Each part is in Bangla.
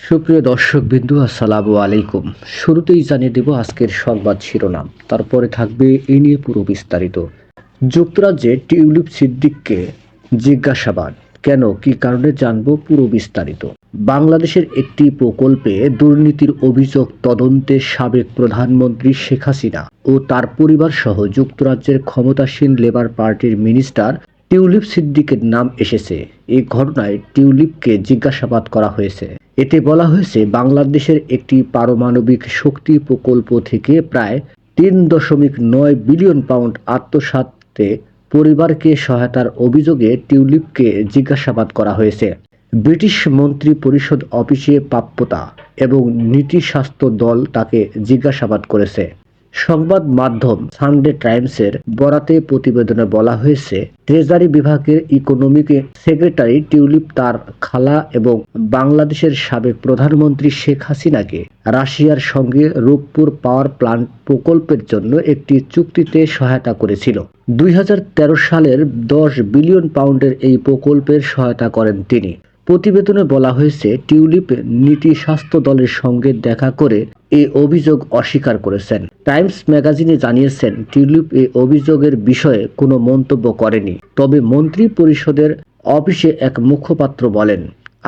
সুপ্রিয় দর্শক বিন্দু আসসালামু আলাইকুম। শুরুতেই জানিয়ে দেব আজকের সংবাদ শিরোনাম। তারপরে থাকবে এ নিয়ে পুরো বিস্তারিত। যুক্তরাজ্যে টিউলিপ সিদ্দিককে জিজ্ঞাসাবাদ। কেন, কি কারণে জানব পুরো বিস্তারিত। বাংলাদেশের একটি প্রকল্পে দুর্নীতির অভিযোগ তদন্তে সাবেক প্রধানমন্ত্রী শেখ হাসিনা ও তার পরিবার সহ যুক্তরাজ্যের ক্ষমতাসীন লেবার পার্টির মিনিস্টার টিউলিপ সিদ্দিকের নাম এসেছে। এই ঘটনায় টিউলিপকে জিজ্ঞাসাবাদ করা হয়েছে। এতে বলা হয়েছে, বাংলাদেশের একটি পারমাণবিক শক্তি প্রকল্প থেকে প্রায় তিন দশমিক নয় বিলিয়ন পাউন্ড আত্মসাতে পরিবারকে সহায়তার অভিযোগে টিউলিপকে জিজ্ঞাসাবাদ করা হয়েছে। ব্রিটিশ মন্ত্রী পরিষদ অফিসে প্রাপ্যতা এবং নীতি স্বাস্থ্য দল তাকে জিজ্ঞাসাবাদ করেছে। সংবাদ মাধ্যম সানডে টাইমসের বরাতে প্রতিবেদনে বলা হয়েছে, ট্রেজারি বিভাগের ইকোনমিক সেক্রেটারি টিউলিপ তার খালা এবং বাংলাদেশের সাবেক প্রধানমন্ত্রী শেখ হাসিনাকে রাশিয়ার সঙ্গে রূপপুর পাওয়ার প্লান্ট প্রকল্পের জন্য একটি চুক্তিতে সহায়তা করেছিল। দুই হাজার তেরো সালের দশ বিলিয়ন পাউন্ডের এই প্রকল্পের সহায়তা করেন তিনি। প্রতিবেদনে বলা হয়েছে, টিউলিপ নীতি স্বাস্থ্য দলের সঙ্গে দেখা করে এই অভিযোগ অস্বীকার করেছেন। টাইমস ম্যাগাজিনে জানিয়েছেন, টিউলিপ এই অভিযোগের বিষয়ে কোনো মন্তব্য করেনি। তবে মন্ত্রী পরিষদের অফিসে এক মুখপাত্র বলেন,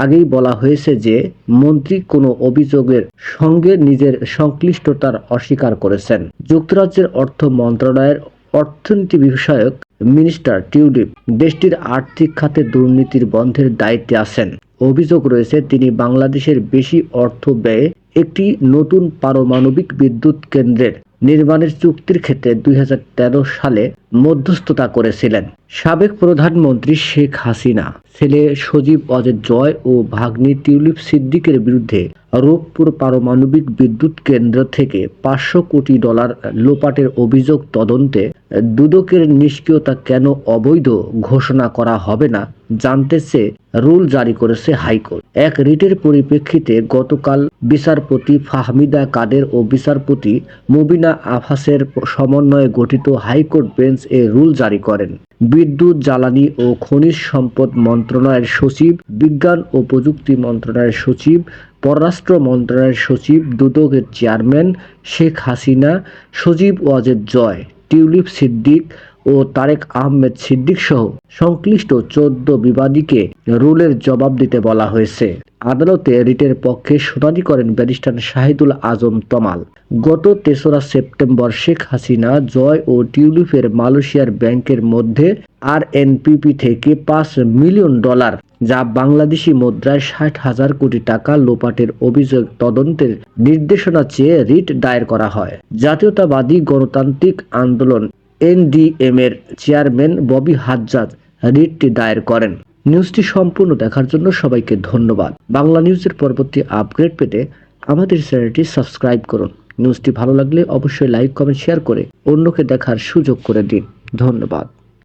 আগেই বলা হয়েছে যে মন্ত্রী কোনো অভিযোগের সঙ্গে নিজের সংশ্লিষ্টতার অস্বীকার করেছেন। যুক্তরাজ্যের অর্থ মন্ত্রণালয়ের অর্থনীতি বিষয়ক মিনিস্টার টিউলিপ দেশটির আর্থিক খাতে দুর্নীতির বন্ধের দায়িত্বে আছেন। অভিযোগ রয়েছে, তিনি বাংলাদেশের বেশি অর্থ ব্যয়ে একটি নতুন পারমাণবিক বিদ্যুৎ কেন্দ্রের নির্মাণের চুক্তির ক্ষেত্রে দুই হাজার তেরো সালে মধ্যস্থতা করেছিলেন। সাবেক প্রধানমন্ত্রী শেখ হাসিনা, ছেলে সজীব অজয় জয় ও ভাগ্নি টিউলিপ সিদ্দিকের বিরুদ্ধে রূপপুর পারমাণবিক বিদ্যুৎ কেন্দ্র থেকে পাঁচশো কোটি ডলার লোপাটের অভিযোগ তদন্তে দুদকের নিষ্ক্রিয়তা কেন অবৈধ ঘোষণা করা হবে না জানতে চেয়ে রুল জারি করেছে হাইকোর্ট। এক রিটের পরিপ্রেক্ষিতে গতকাল বিচারপতি ফাহমিদা কাদের ও বিচারপতি মুবিনা আফাসের সমন্বয়ে গঠিত হাইকোর্ট বেঞ্চ এ রুল জারি করেন। বিদ্যুৎ, জ্বালানি ও খনিজ সম্পদ মন্ত্রণালয়ের সচিব, বিজ্ঞান ও প্রযুক্তি মন্ত্রণালয়ের সচিব, পররাষ্ট্র মন্ত্রণালয়ের সচিব, দুদকের চেয়ারম্যান শেখ হাসিনা সজীব ওয়াজেদ জয়, টিউলিপ সিদ্দিক ও তারেক আহমেদ সিদ্দিক সহ সংশ্লিষ্ট চোদ্দ বিবাদীকে রুলের জবাব দিতে বলা হয়েছে। আদালতে রিটের পক্ষে শুনানি করেন ব্যারিস্টার শাহিদুল আজম তমাল। গত তেসরা সেপ্টেম্বর শেখ হাসিনা জয় ও টিউলিপের মালয়েশিয়ার ব্যাংকের মধ্যে আর এনপিপি থেকে পাঁচ মিলিয়ন ডলার, যা বাংলাদেশি মুদ্রায় ষাট হাজার কোটি টাকা লোপাটের অভিযোগ তদন্তের নির্দেশনা চেয়ে রিট দায়ের করা হয়। জাতীয়তাবাদী গণতান্ত্রিক আন্দোলন এনডিএম এর চেয়ারম্যান ববি হাজ্জাজ রিটটি দায়ের করেন। নিউজটি সম্পূর্ণ দেখার জন্য সবাইকে ধন্যবাদ। বাংলা নিউজের পরবর্তী আপগ্রেড পেতে আমাদের চ্যানেলটি সাবস্ক্রাইব করুন। নিউজটি ভালো লাগলে অবশ্যই লাইক, কমেন্ট, শেয়ার করে অন্যকে দেখার সুযোগ করে দিন। ধন্যবাদ।